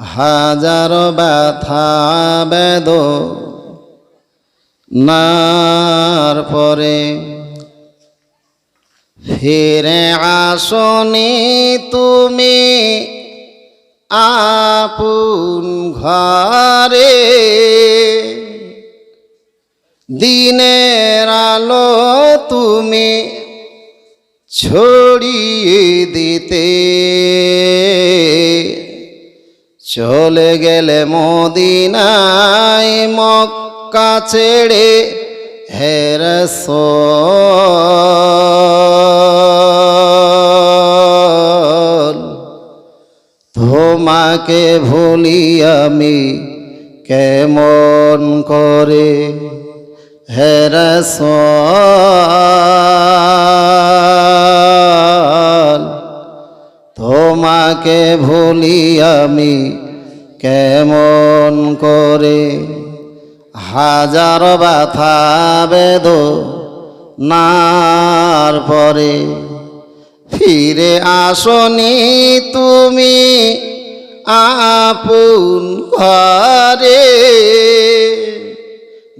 হাজার ব্যথা, বেদ নার পরে ফিরে আসনি তুমি আপন ঘরে। দিনের আলো তুমি ছড়িয়ে দিতে। চলে গেলে মদিনায় মক্কা ছেড়ে হেরস তোমাকে ভুলি আমি কেমন করে? হেরস তোমাকে ভুলি আমি কেমন করে? হাজার ব্যথা বেদ নার পরে ফিরে আসনি তুমি আপন ঘরে।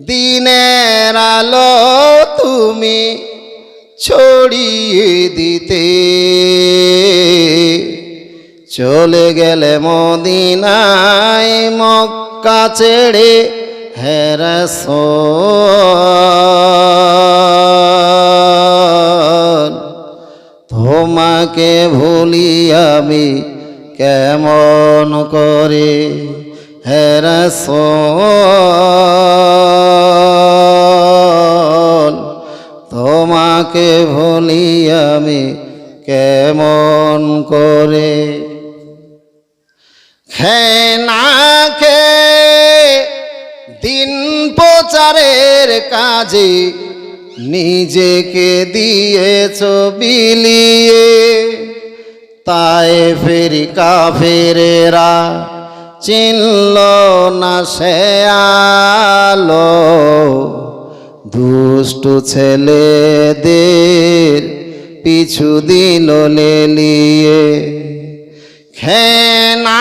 দিনের আলো তুমি ছড়িয়ে দিতে চলে গেলে মদিনায় মক্কা ছেড়ে হেরস তোমাকে ভুলি আমি কেমন করে? হেরস তোমাকে ভুলি আমি কেমন করে? খেনা খে দিন প্রচারের কাজে নিজেকে দিয়েছ বিলিয়ে। তাই ফেরি কাফেরেরা চিনল না সে আলো। দুষ্টু ছেলেদের পিছু দিল লেলিয়ে খেনা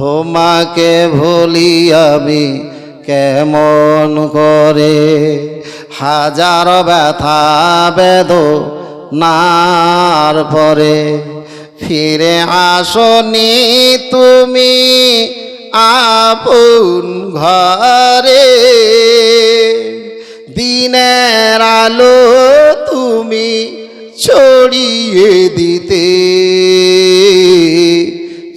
তোমাকে ভুলি আমি কেমন করে? হাজার ব্যথা বেদ নার পরে ফিরে আসনি তুমি আপন ঘরে। দিনের আলো তুমি ছড়িয়ে দিতে